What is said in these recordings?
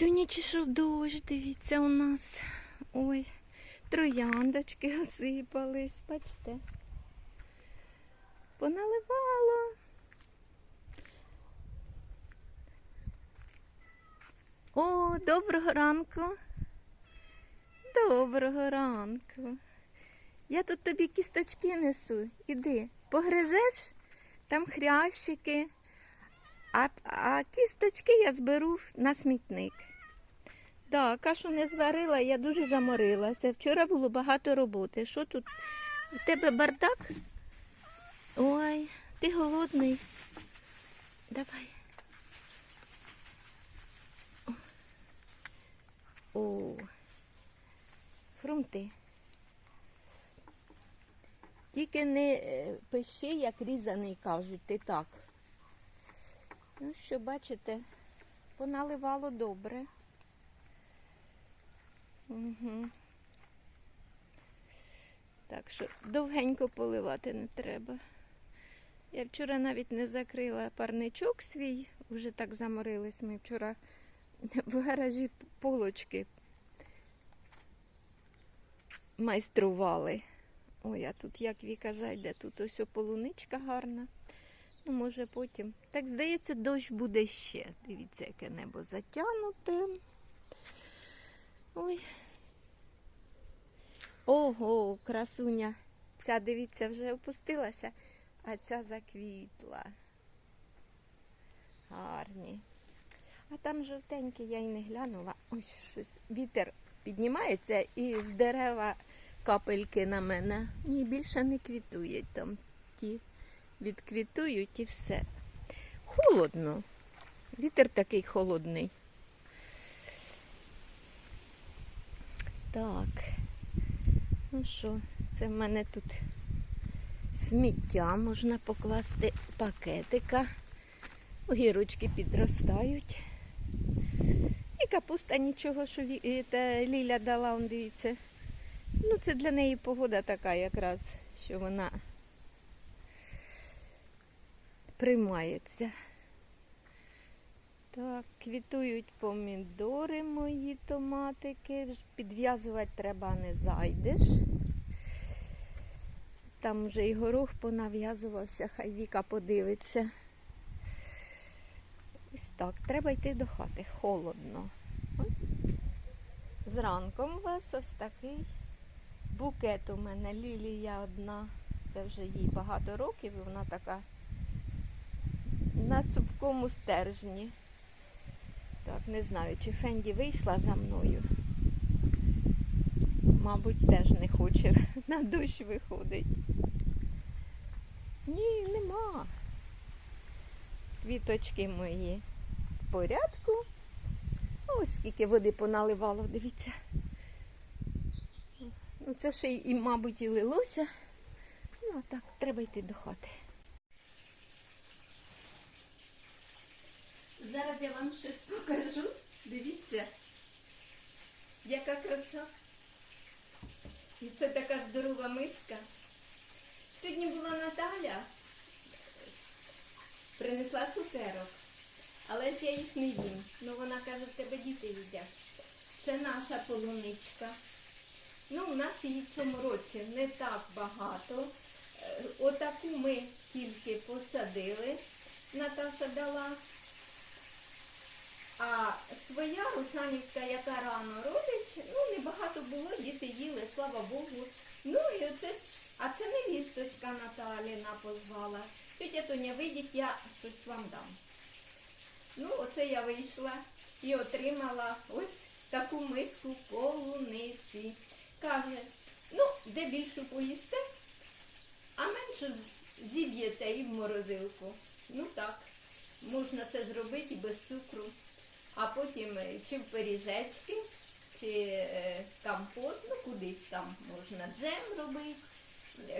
Всю ніч ішов дощ, дивіться, у нас. Ой, трояндочки осипались, бачите. Поналивало. О, доброго ранку. Доброго ранку. Я тут тобі кісточки несу. Іди, погризеш, там хрящики, а, а кісточки я зберу на смітник. Да, кашу не зварила, я дуже заморилася. Вчора було багато роботи. Що тут? У тебе бардак? Ой, ти голодний. Давай. О, хрумти. Тільки не е, пиши, як різаний, кажуть, ти так. Ну що, бачите, поналивало добре. Угу. Так що довгенько поливати не треба. Я вчора навіть не закрила парничок свій, вже так заморились ми вчора в гаражі полочки майстрували. Ой, а тут як Віка зайде, тут ось полуничка гарна. Може потім. Так здається, дощ буде ще. Дивіться, яке небо затягнуте. Ой. Ого, красуня. Ця, дивіться, вже опустилася, а ця заквітла. Гарні. А там жовтенькі я й не глянула. Ой, щось. Вітер піднімається і з дерева капельки на мене. Ні, більше не квітують там ті. Відквітують і все. Холодно. Вітер такий холодний. Так. Ну що, це в мене тут сміття можна покласти пакетика. Огірочки підростають. І капуста нічого, що е, та Ліля дала, он дивіться. Ну, це для неї погода така якраз, що вона приймається. Так, квітують помідори мої томатики. Підв'язувати треба не зайдеш. Там вже і горох понав'язувався, хай Віка подивиться. Ось так, треба йти до хати. Холодно. Зранком у вас ось такий букет у мене. Лілія одна. Це вже їй багато років, і вона така на цупкому стержні. Так, не знаю, чи Фенді вийшла за мною. Мабуть, теж не хоче на дощ виходить. Ні, нема. Квіточки мої в порядку. Ось скільки води поналивало, дивіться. Ну, це ще й, мабуть, і лилося. Ну, а так, треба йти до хати. Зараз я вам щось покажу. Дивіться, яка краса. І це така здорова миска. Сьогодні була Наталя, принесла цукерок, але ж я їх не їм. Ну вона каже, в тебе діти їдять. Це наша полуничка. Ну, у нас її в цьому році не так багато. Е, Отаку ми тільки посадили. Наташа дала. А своя русанівська, яка рано родить, ну небагато було, діти їли, слава Богу. Ну і оце ж, а це невісточка Наталіна позвала. Тетя Тоня, вийдіть, я щось вам дам. Ну, оце я вийшла і отримала ось таку миску полуниці. Каже, ну, де більшу поїсте, а менше зіб'єте і в морозилку. Ну так, можна це зробити і без цукру. А потім е, чи в пиріжечки, чи е, компот, ну кудись там можна джем робити.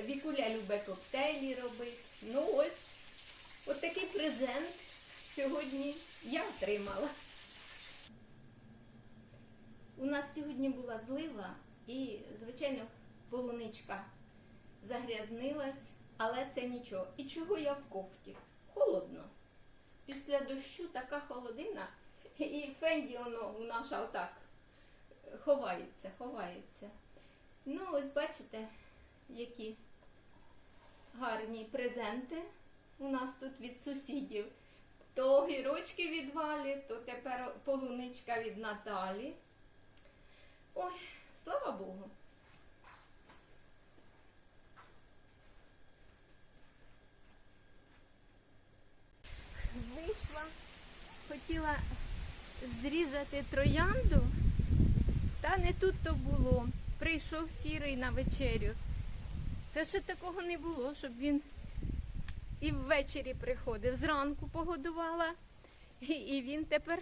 Вікуля любить коктейлі робити. Ну ось, от такий презент сьогодні я отримала. У нас сьогодні була злива і, звичайно, полуничка загрязнилась, але це нічого. І чого я в кофті? Холодно. Після дощу така холодина. І Фенді воно у наша отак ховається, ховається. Ну, ось бачите, які гарні презенти у нас тут від сусідів. То огірочки від Валі, то тепер полуничка від Наталі. Ой, слава Богу. Вийшла, хотіла зрізати троянду, та не тут то було. Прийшов сірий на вечерю. Це ще такого не було, щоб він і ввечері приходив. Зранку погодувала, і, він тепер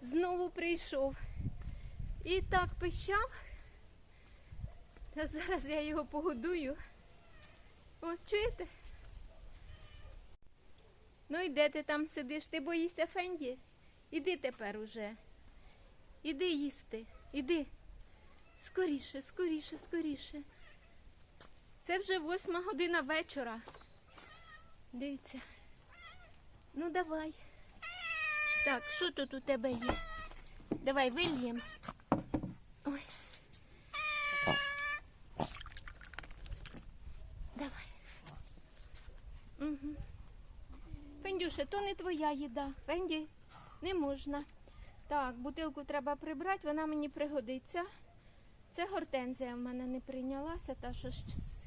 знову прийшов. І так пищав. Та зараз я його погодую. О, чуєте? Ну і де ти там сидиш? Ти боїшся Фенді? Іди тепер уже. Іди їсти, іди. Скоріше, скоріше, скоріше. Це вже восьма година вечора. Дивіться. Ну давай. Так, що тут у тебе є? Давай вильємо. Ой. Давай. Угу. Фендюше, то не твоя їда. Фенді, не можна. Так, бутилку треба прибрати, вона мені пригодиться. Це гортензія в мене не прийнялася, та що з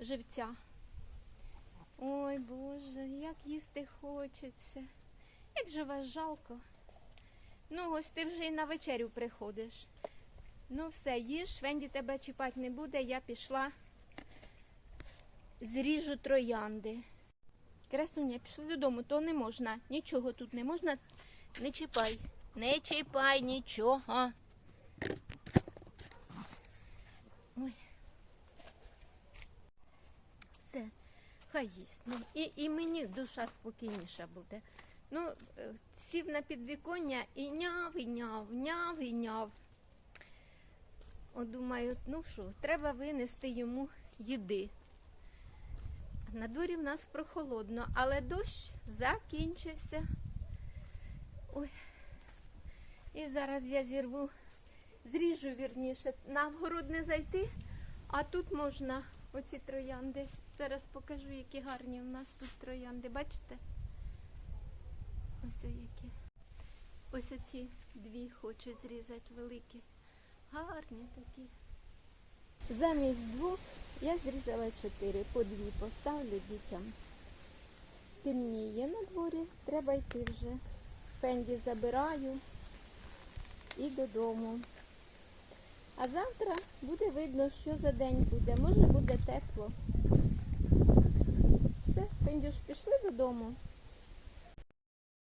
живця. Ой, Боже, як їсти хочеться. Як же вас жалко. Ну, ось ти вже і на вечерю приходиш. Ну, все, їж, Венді тебе чіпати не буде, я пішла, зріжу троянди. Красуня, пішли додому, то не можна. Нічого тут не можна. Не чіпай. Не чіпай нічого. Ой. Все, хай їсть. Ну, і, і мені душа спокійніша буде. Ну, е, сів на підвіконня і няв, і няв, няв, і няв. Думаю, ну що, треба винести йому їди. На дворі в нас прохолодно, але дощ закінчився. Ой. І зараз я зірву, зріжу вірніше. На вгород не зайти, а тут можна оці троянди. Зараз покажу, які гарні у нас тут троянди. Бачите? Ось які. Ось оці дві хочу зрізати великі. Гарні такі. Замість двох я зрізала чотири, по дві поставлю дітям. Темніє на дворі, треба йти вже. Фенді забираю і додому. А завтра буде видно, що за день буде. Може буде тепло. Все, Фендюш, пішли додому.